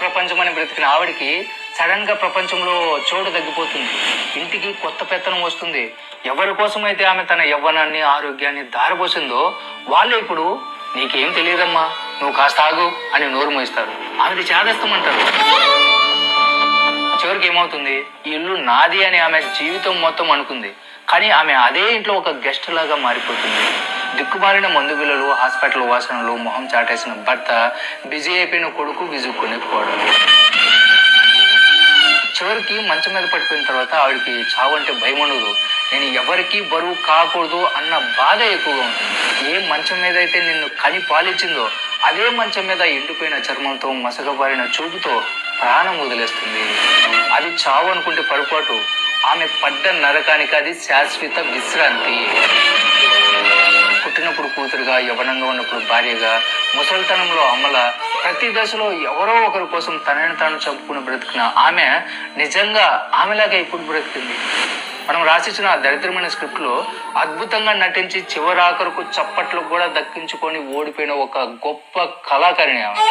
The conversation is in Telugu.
ప్రపంచం అని బ్రతికిన ఆవిడికి సడన్గా ప్రపంచంలో చోటు తగ్గిపోతుంది. ఇంటికి కొత్త పెత్తనం వస్తుంది. ఎవరి కోసమైతే ఆమె తన యవ్వనాన్ని ఆరోగ్యాన్ని దారిపోసిందో వాళ్ళు ఇప్పుడు నీకేం తెలియదమ్మా నువ్వు కాస్త ఆగు అని నోరు మోయిస్తారు. ఆమెది చేదస్తామంటారు. చివరికి ఏమవుతుంది? ఈ ఇల్లు నాది అని ఆమె జీవితం మొత్తం అనుకుంది. కానీ ఆమె అదే ఇంట్లో ఒక గెస్ట్ లాగా మారిపోతుంది. దిక్కుబారిన మందు హాస్పిటల్ వాసనలు మొహం చాటేసిన భర్త బిజీ అయిపోయిన కొడుకు విజుక్కుని పోవడం చివరికి మంచం మీద పడిపోయిన తర్వాత ఆవిడకి చావు అంటే భయం ఉండదు. నేను ఎవరికి బరువు కాకూడదు అన్న బాధ ఎక్కువగా ఉంటుంది. ఏ మంచం మీద అయితే నిన్ను కని పాలిచ్చిందో అదే మంచం మీద ఎండిపోయిన చర్మంతో మసకబారిన చూపుతో ప్రాణం వదిలేస్తుంది. అది చావు అనుకుంటే పొరపాటు. ఆమె పడ్డ నరకానికి అది శాశ్వత విశ్రాంతి. కూతురుగా యవనంగా ఉన్నప్పుడు భార్యగా ముసలితనంలో అమల ప్రతి దశలో ఎవరో ఒకరి కోసం తనని తాను చంపుకుని బ్రతికిన ఆమె నిజంగా ఆమెలాగా ఇప్పుడు బ్రతికింది. మనం రాసిచ్చిన ఆ దరిద్రమైన స్క్రిప్ట్లో అద్భుతంగా నటించి చివరాఖరుకు చప్పట్లు కూడా దక్కించుకొని ఓడిపోయిన ఒక గొప్ప కళాకారిణి ఆమె.